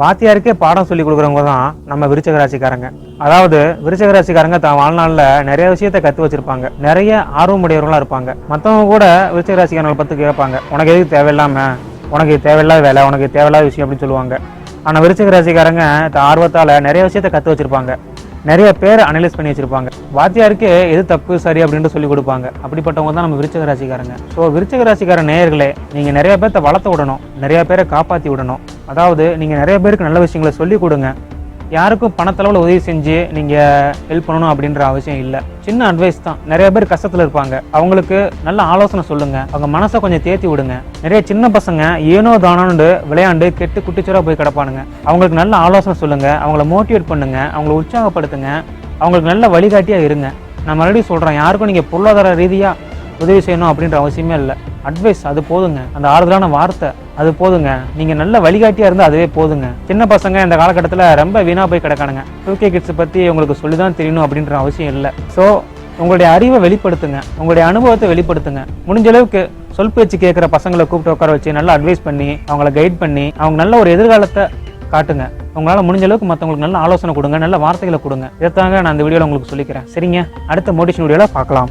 வாத்தியாருக்கே பாடம் சொல்லி கொடுக்குறவங்க தான் நம்ம விருச்சக ராசிக்காரங்க அதாவது விருச்சக ராசிக்காரங்க தான் வாழ்நாளில் நிறைய விஷயத்த கற்று வச்சிருப்பாங்க. நிறைய ஆர்வமுடையவர்களாக இருப்பாங்க. மற்றவங்க கூட விருச்சக ராசிக்காரங்களை பற்றி கேட்பாங்க. உனக்கு எதுக்கு தேவையில்லாம? உனக்கு தேவையில்லாத வேலை உனக்கு தேவையில்லாத விஷயம் அப்படின்னு சொல்லுவாங்க. ஆனால் விருச்சக ராசிக்காரங்க தான் ஆர்வத்தால் நிறைய விஷயத்த கற்று வச்சிருப்பாங்க. நிறைய பேர் அனலைஸ் பண்ணி வச்சிருப்பாங்க. வாத்தியாருக்கு எது தப்பு சரி அப்படின்ட்டு சொல்லி கொடுப்பாங்க. அப்படிப்பட்டவங்க தான் நம்ம விருச்சக ராசிக்காரங்க ஸோ விருச்சக ராசிக்கார நேயர்களே நீங்கள் நிறைய பேர்த்த வளர்த்து விடணும். நிறைய பேரை காப்பாற்றி விடணும். அதாவது நீங்கள் நிறைய பேருக்கு நல்ல விஷயங்களை சொல்லி கொடுங்க. யாருக்கும் பணத்தளவில் உதவி செஞ்சு நீங்கள் ஹெல்ப் பண்ணணும் அப்படின்ற அவசியம் இல்லை. சின்ன அட்வைஸ் தான். நிறைய பேர் கஷ்டத்தில் இருப்பாங்க. அவங்களுக்கு நல்ல ஆலோசனை சொல்லுங்கள் அவங்க மனசை கொஞ்சம் தேத்தி விடுங்க. நிறைய சின்ன பசங்க ஏனோ தானோன்னு விளையாண்டு கெட்டு குட்டிச்சோராக போய் கிடப்பானுங்க. அவங்களுக்கு நல்ல ஆலோசனை சொல்லுங்கள் அவங்கள மோட்டிவேட் பண்ணுங்கள் அவங்கள உற்சாகப்படுத்துங்க. அவங்களுக்கு நல்ல வழிகாட்டியாக இருங்க. நான் மறுபடியும் சொல்கிறேன் யாருக்கும் நீங்கள் பொருளாதார ரீதியாக உதவி செய்யணும் அப்படின்ற அவசியமே இல்லை. அட்வைஸ் அது போதுங்க. அந்த ஆறுதலான வார்த்தை அது போதுங்க. நீங்கள் நல்ல வழிகாட்டியாக இருந்தால் அதுவே போதுங்க. சின்ன பசங்க இந்த காலகட்டத்தில் ரொம்ப வீணாக போய் கிடக்கானுங்க. டூ கே கிட்ஸ் பற்றி உங்களுக்கு சொல்லி தான் தெரியணும் அப்படின்ற அவசியம் இல்லை. ஸோ உங்களுடைய அறிவை வெளிப்படுத்துங்க. உங்களுடைய அனுபவத்தை வெளிப்படுத்துங்க. முடிஞ்ச அளவுக்கு சொல் பேச்சு கேட்குற பசங்களை கூப்பிட்டு உட்கார வச்சு நல்லா அட்வைஸ் பண்ணி அவங்கள கைட் பண்ணி அவங்க நல்ல ஒரு எதிர்காலத்தை காட்டுங்க. உங்களால் முடிஞ்ச அளவுக்கு மற்றவங்களுக்கு நல்ல ஆலோசனை கொடுங்க நல்ல வார்த்தைகளை கொடுங்க. இதைத்தாங்க நான் இந்த வீடியோவில் உங்களுக்கு சொல்லிக்கிறேன். சரிங்க? அடுத்த மோட்டிவேஷன் வீடியோவில் பார்க்கலாம்.